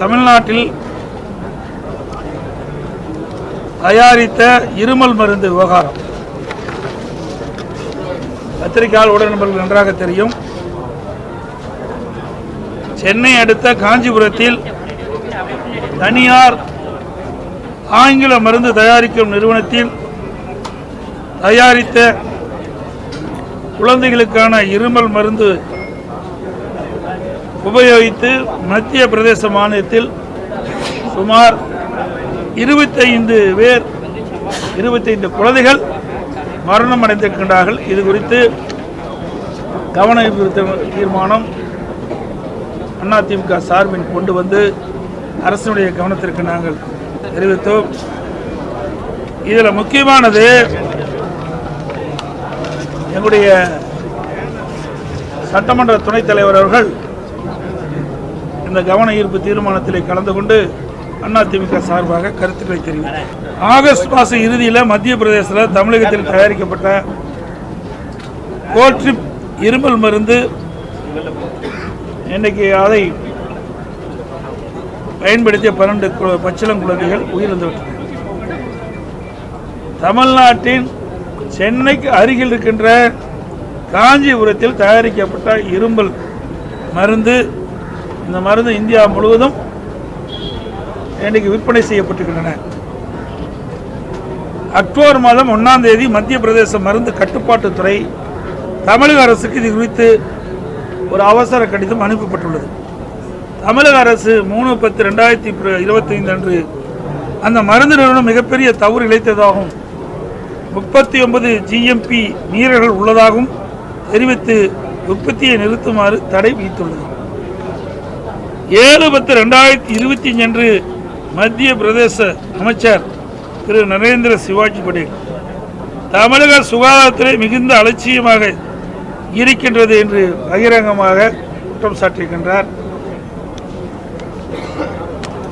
தமிழ்நாட்டில் தயாரித்த இருமல் மருந்து விவகாரம். பத்திரிகையால் உடல் நண்பர்கள் நன்றாக தெரியும். சென்னை அடுத்த காஞ்சிபுரத்தில் தனியார் ஆங்கில மருந்து தயாரிக்கும் நிறுவனத்தில் தயாரித்த குழந்தைகளுக்கான இருமல் மருந்து உபயோகித்து மத்திய பிரதேச மாநிலத்தில் சுமார் இருபத்தைந்து பேர் இருபத்தைந்து குழந்தைகள் மரணம் அடைந்திருக்கின்றார்கள் இது குறித்து கவன தீர்மானம் அதிமுக சார்பில் கொண்டு வந்து அரசினுடைய கவனத்திற்கு நாங்கள் தெரிவித்தோம். இதில் முக்கியமானது எங்களுடைய சட்டமன்ற துணைத் தலைவர் அவர்கள் அந்த கவன ஈர்ப்பு தீர்மானத்தில் கலந்து கொண்டு அதிமுக சார்பாக கருத்துக்களை தெரிவித்தார் ஆகஸ்ட் மாத இறுதியில் மத்திய பிரதேசத்தில் தமிழகத்தில் தயாரிக்கப்பட்ட கோட்ரிப் இருமல் மருந்து இன்னைக்கு அதை பயன்படுத்திய பன்னெண்டு கு- பச்சிளம் குழந்தைகள் உயிரிழந்து தமிழ்நாட்டின் சென்னைக்கு அருகில் இருக்கின்ற காஞ்சிபுரத்தில் தயாரிக்கப்பட்ட இரும்பல் மருந்து இந்த மருந்து இந்தியா முழுவதும் இன்றைக்கு விற்பனை செய்யப்பட்டுகின்றன அக்டோபர் மாதம் ஒன்றாம் தேதி மத்திய பிரதேச மருந்து கட்டுப்பாட்டுத்துறை தமிழக அரசுக்கு இது குறித்து ஒரு அவசர கடிதம் அனுப்பப்பட்டுள்ளது. தமிழக அரசு மூணு பத்து ரெண்டாயிரத்தி இருபத்தைந்து அன்று அந்த மருந்து நிறுவனம் மிகப்பெரிய தவறு இழைத்ததாகவும் முப்பத்தி ஒன்பது ஜிஎம்பி மீறல்கள் உள்ளதாகவும் தெரிவித்து உற்பத்தியை நிறுத்துமாறு தடை விதித்துள்ளது. ஏழு பத்து ரெண்டாயிரத்தி இருபத்தி அஞ்சு அன்று மத்திய பிரதேச அமைச்சர் திரு நரேந்திர சிவாஜி படேல். தமிழக சுகாதாரத்துறை மிகுந்த அலட்சியமாக இருக்கின்றது என்று பகிரங்கமாக குற்றம் சாட்டியிருக்கின்றார்.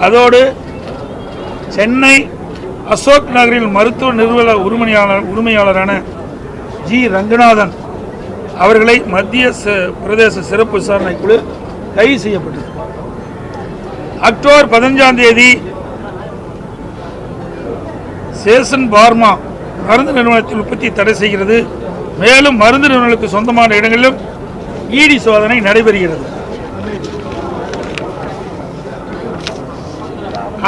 அதோடு சென்னை அசோக் நகரில் மருத்துவ நிறுவன உரிமையாளர் உரிமையாளரான ஜி ரங்கநாதன் அவர்களை மத்திய ச- பிரதேச சிறப்பு விசாரணை குழு கைது செய்யப்பட்டது. அக்டோபர் பதினஞ்சாம் தேதி சேசன் பார்மா மருந்து நிறுவனத்தில் உற்பத்தி தடை செய்கிறது. மேலும் மருந்து நிறுவனங்களுக்கு சொந்தமான இடங்களிலும் ஈடி சோதனை நடைபெறுகிறது.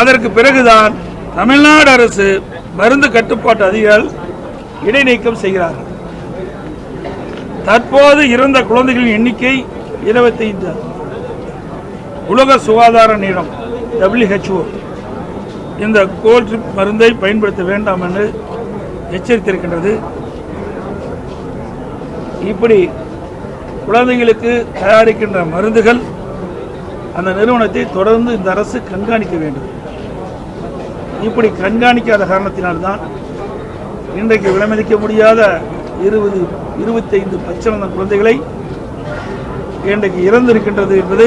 அதற்கு பிறகுதான் தமிழ்நாடு அரசு மருந்து கட்டுப்பாட்டு அதிகாரிகள் இடைநீக்கம் செய்கிறார்கள். தற்போது இறந்த குழந்தைகளின் எண்ணிக்கை இருபத்தைந்து. உலக சுகாதார நிலம் டபிள்யூஹெச்ஓ இந்த கோல்ட்ரிப் மருந்தை பயன்படுத்த வேண்டாம் என்று எச்சரித்திருக்கின்றது. இப்படி குழந்தைகளுக்கு தயாரிக்கின்ற மருந்துகள் அந்த நிறுவனத்தை தொடர்ந்து இந்த அரசு கண்காணிக்க வேண்டும். இப்படி கண்காணிக்காத காரணத்தினால்தான் இன்றைக்கு விலைமதிக்க முடியாத இருபது இருபத்தைந்து பச்சை குழந்தைகளை இன்றைக்கு இறந்திருக்கின்றது என்பது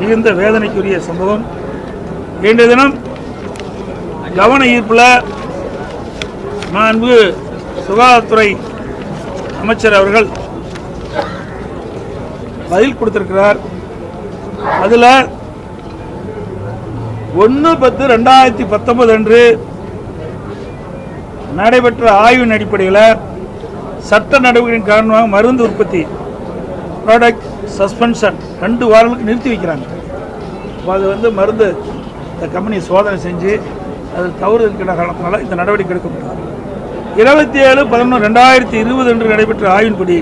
மிகுந்த வேதனைக்குரிய சம்பவம். இன்றைய தினம் கவன ஈர்ப்பில் மாண்பு சுகாதாரத்துறை அமைச்சர் அவர்கள் பதில் கொடுத்திருக்கிறார். அதில் ஒன்று பத்து ரெண்டாயிரத்தி பத்தொன்பது அன்று நடைபெற்ற ஆய்வின் அடிப்படையில் சட்ட நடவடிக்கையின் காரணமாக மருந்து உற்பத்தி ப்ராடக்ட் சஸ்பென்ஷன் ரெண்டு வாரங்களுக்கு நிறுத்தி வைக்கிறாங்க. அப்போ அது வந்து மருந்து இந்த கம்பெனி சோதனை செஞ்சு அது தவறு இருக்கிற காரணத்தினால இந்த நடவடிக்கை எடுக்கப்பட்டது. இருபத்தி ஏழு பதினொன்று ரெண்டாயிரத்தி இருபது அன்று நடைபெற்ற ஆய்வின்படி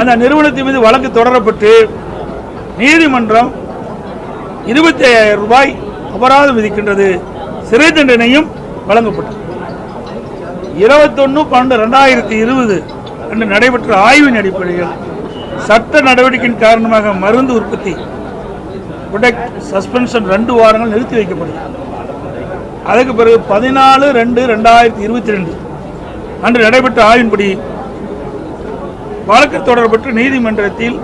அந்த நிறுவனத்தின் மீது வழக்கு தொடரப்பட்டு நீதிமன்றம் இருபத்தி ஐயாயிரம் ரூபாய் அபராதம் விதிக்கின்றது. சிறை தண்டனையும் வழங்கப்பட்டது. இருபத்தொன்று பன்னெண்டு ரெண்டாயிரத்தி இருபது அன்று நடைபெற்ற ஆய்வின் அடிப்படையில் சட்ட நடவடிக்கையின் காரணமாக மருந்து உற்பத்தி ப்ரொடக்ட் சஸ்பென்ஷன் ரெண்டு வாரங்கள் நிறுத்தி வைக்கப்படுகிறது. அதுக்கு பிறகு பதினாலு ரெண்டு ரெண்டாயிரத்தி இருபத்தி ரெண்டு அன்று நடைபெற்ற ஆய்வின்படி வழக்கு தொடர்பற்று நீதிமன்றத்தில்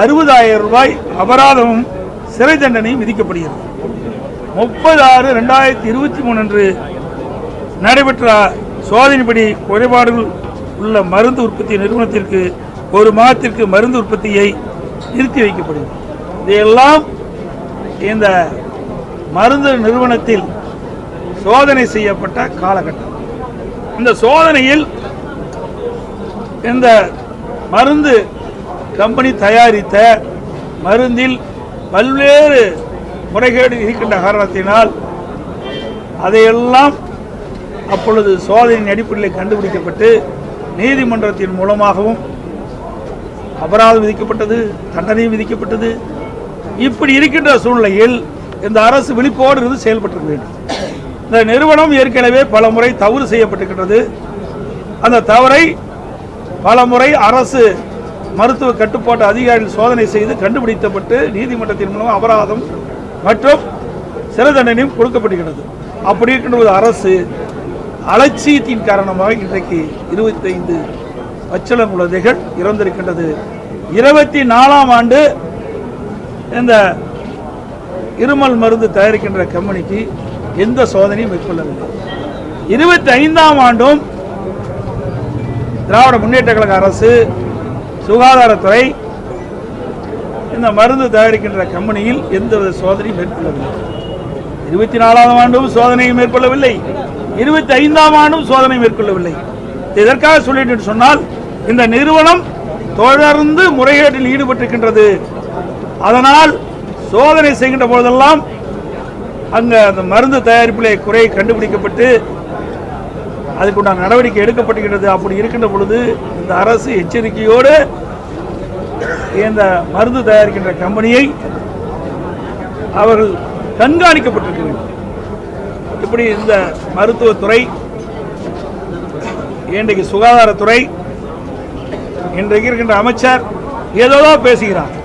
அறுபதாயிரம் ரூபாய் அபராதமும் சிறை தண்டனையும் விதிக்கப்படுகிறது. முப்பது ஆறு ரெண்டாயிரத்தி இருபத்தி மூணு அன்று நடைபெற்ற சோதனைப்படி குறைபாடுகள் உள்ள மருந்து உற்பத்தி நிறுவனத்திற்கு ஒரு மாதத்திற்கு மருந்து உற்பத்தியை நிறுத்தி வைக்கப்படுகிறது. இதையெல்லாம் இந்த மருந்து நிறுவனத்தில் சோதனை செய்யப்பட்ட காலகட்டம். இந்த சோதனையில் இந்த மருந்து கம்பெனி தயாரித்த மருந்தில் பல்வேறு முறைகேடு இருக்கின்ற காரணத்தினால் அதையெல்லாம் அப்பொழுது சோதனையின் அடிப்படையில் கண்டுபிடிக்கப்பட்டு நீதிமன்றத்தின் மூலமாகவும் அபராதம் விதிக்கப்பட்டது தண்டனை விதிக்கப்பட்டது. இப்படி இருக்கின்ற சூழ்நிலையில் இந்த அரசு விழிப்போடு இருந்து செயல்பட்டு வேண்டும். இந்த நிறுவனம் ஏற்கனவே பல முறை தவறு செய்யப்பட்டிருக்கின்றது. அந்த தவறை பல முறை அரசு மருத்துவ கட்டுப்பாட்டு அதிகாரிகள் சோதனை செய்து கண்டுபிடிக்கப்பட்டு நீதிமன்றத்தின் மூலம் அபராதம் மற்றும் சிறை தண்டனையும் கொடுக்கப்படுகிறது. அப்படி இருக்கின்ற ஒரு அரசு அலட்சியத்தின் காரணமாக இன்றைக்கு இருபத்தைந்து பச்சிளம் குழந்தைகள் இறந்திருக்கின்றது. இருபத்தி நாலாம் ஆண்டு இந்த இருமல் மருந்து தயாரிக்கின்ற கம்பெனிக்கு எந்த சோதனையும் மேற்கொள்ளவில்லை. இருபத்தி ஐந்தாம் ஆண்டும் திராவிட முன்னேற்ற கழக அரசு சுகாதாரத்துறை இந்த மருந்து தயாரிக்கின்ற கம்பெனியில் எந்தவித சோதனையும் மேற்கொள்ளவில்லை. இருபத்தி நாலாம் ஆண்டும் சோதனையை மேற்கொள்ளவில்லை. இருபத்தி ஐந்தாம் ஆண்டும் சோதனை மேற்கொள்ளவில்லை. இதற்காக சொல்லிட்டு சொன்னால் இந்த நிறுவனம் தொடர்ந்து முறைகேட்டில் ஈடுபட்டிருக்கின்றது. அதனால் சோதனை செய்கின்ற போதெல்லாம் அங்கே அந்த மருந்து தயாரிப்பிலே குறை கண்டுபிடிக்கப்பட்டு அதுக்குண்டான நடவடிக்கை எடுக்கப்படுகின்றது அப்படி இருக்கின்ற பொழுது இந்த அரசு எச்சரிக்கையோடு இந்த மருந்து தயாரிக்கின்ற கம்பெனியை அவர்கள் கண்காணிக்கப்பட்டிருக்கிறார்கள் இப்படி இந்த மருத்துவத்துறை இன்றைக்கு சுகாதாரத்துறை இன்றைக்கு இருக்கின்ற அமைச்சர் ஏதோதோ பேசுகிறார்.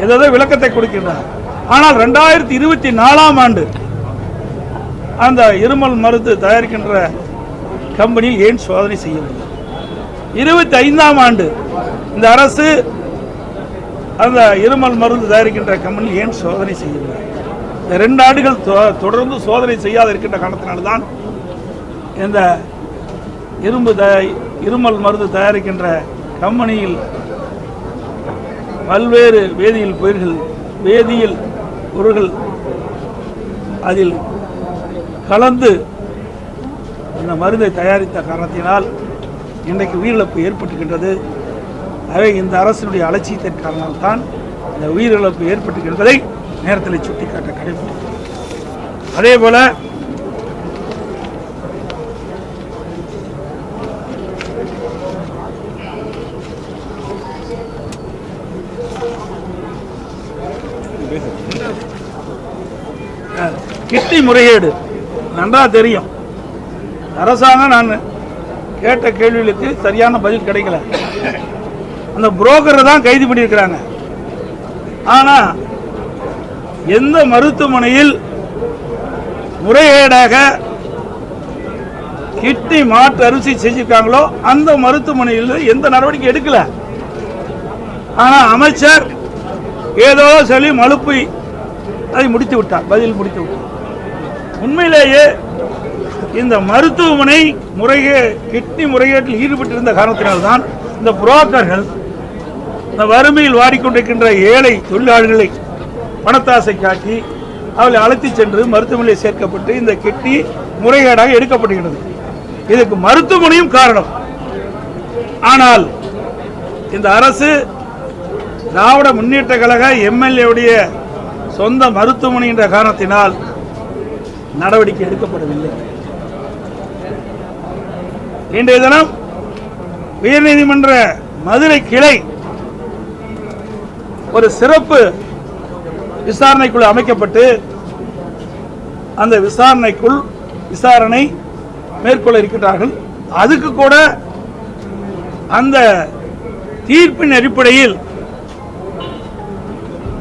ஏதோதோ விளக்கத்தை கொடுக்கின்றார். ஆனால் ரெண்டாயிரத்தி இருபத்தி நாலாம் ஆண்டு அந்த இருமல் மருந்து தயாரிக்கின்ற கம்பெனியில் ஏன் சோதனை செய்யவில்லை? இருபத்தி ஐந்தாம் ஆண்டு இந்த அரசு அந்த இருமல் மருந்து தயாரிக்கின்ற கம்பெனியில் ஏன் சோதனை செய்யவில்லை? இந்த ரெண்டு ஆண்டுகள் தொ- தொடர்ந்து சோதனை செய்யாத இருக்கின்ற காரணத்தினால்தான் இந்த இரும்பு த இருமல் மருந்து தயாரிக்கின்ற கம்பெனியில் பல்வேறு வேதியியல் பயிர்கள் வேதியியல் பொருள்கள் அதில் கலந்து இந்த மருந்தை தயாரித்த காரணத்தினால் இன்றைக்கு உயிரிழப்பு ஏற்பட்டுகின்றது. ஆகவே இந்த அரசினுடைய அலட்சியத்தின் காரணம்தான் இந்த உயிரிழப்பு ஏற்பட்டுகின்றதை நேரத்தில் சுட்டிக்காட்ட கடைபிடிக்கும் அதே போல கிட்டி முறைகேடு. நன்றா தெரியும். அரசாங்கம் நான் கேட்ட கேள்விகளுக்கு சரியான பதில் கிடைக்கல. அந்த புரோக்கரை தான் கைது பண்ணியிருக்கிறாங்க. ஆனா எந்த மருத்துவமனையில் முறைகேடாக கிட்னி மாற்று அரிசி செஞ்சிருக்காங்களோ அந்த மருத்துவமனையில் எந்த நடவடிக்கை எடுக்கல. ஆனா அமைச்சர் ஏதோ சொல்லி மழுப்பி அதை முடித்து விட்டார். பதில் முடித்து விட்டார். உண்மையிலேயே இந்த மருத்துவமனை முறைகே கிட்னி முறைகேட்டில் ஈடுபட்டிருந்த காரணத்தினால்தான் இந்த புரோக்கர்கள் இந்த வறுமையில் வாடிக்கொண்டிருக்கின்ற ஏழை தொழிலாளர்களை பணத்தாசை காட்டி அவளை அழைத்துச் சென்று மருத்துவமனையில் சேர்க்கப்பட்டு இந்த கிட்னி முறைகேடாக எடுக்கப்படுகிறது இதுக்கு மருத்துவமனையும் காரணம். ஆனால் இந்த அரசு திராவிட முன்னேற்ற கழக எம்எல்ஏவுடைய சொந்த மருத்துவமனை என்ற காரணத்தினால் நடவடிக்கை எடுக்கப்படவில்லை. இன்றைய தினம் உயர்நீதிமன்ற மதுரை கிளை ஒரு சிறப்பு விசாரணைக்குழு அமைக்கப்பட்டு அந்த விசாரணைக்குள் விசாரணை மேற்கொள்ள இருக்கிறார்கள் அதுக்கு கூட அந்த தீர்ப்பின் அடிப்படையில்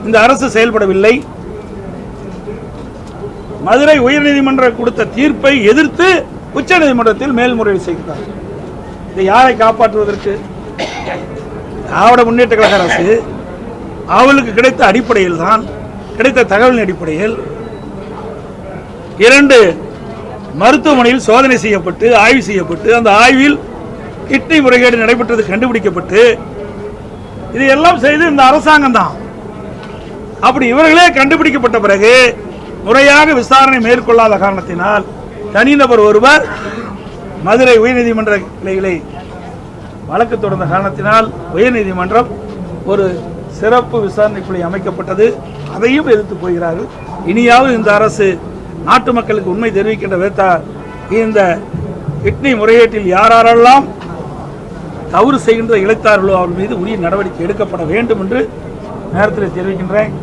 இந்த அரசு செயல்படவில்லை. மதுரை உயர்நீதிமன்றம் கொடுத்த தீர்ப்பை எதிர்த்து உச்சநீதிமன்றத்தில் மேல்முறையீடு செய்கிறார். இதை யாரை காப்பாற்றுவதற்கு? திராவிட முன்னேற்ற கழக அரசு அவளுக்கு கிடைத்த அடிப்படையில் தான் கிடைத்த தகவலின் அடிப்படையில் இரண்டு மருத்துவமனையில் சோதனை செய்யப்பட்டு ஆய்வு செய்யப்பட்டு அந்த ஆய்வில் கிட்னி முறைகேடு நடைபெற்றது கண்டுபிடிக்கப்பட்டு இதையெல்லாம் செய்து இந்த அரசாங்கம் தான். அப்படி இவர்களே கண்டுபிடிக்கப்பட்ட பிறகு முறையாக விசாரணை மேற்கொள்ளாத காரணத்தினால் தனிநபர் ஒருவர் மதுரை உயர்நீதிமன்ற கிளைகளை வழக்கு தொடர்ந்த காரணத்தினால் உயர்நீதிமன்றம் ஒரு சிறப்பு விசாரணை குழு அமைக்கப்பட்டது. அதையும் எதிர்த்து போகிறார்கள். இனியாவது இந்த அரசு நாட்டு மக்களுக்கு உண்மை தெரிவிக்கின்ற விதத்தால் இந்த கிட்னி முறையீட்டில் யாரெல்லாம் தவறு செய்கின்ற இழைத்தார்களோ அவர் மீது உரிய நடவடிக்கை எடுக்கப்பட வேண்டும் என்று நேரத்தில் தெரிவிக்கின்றேன்.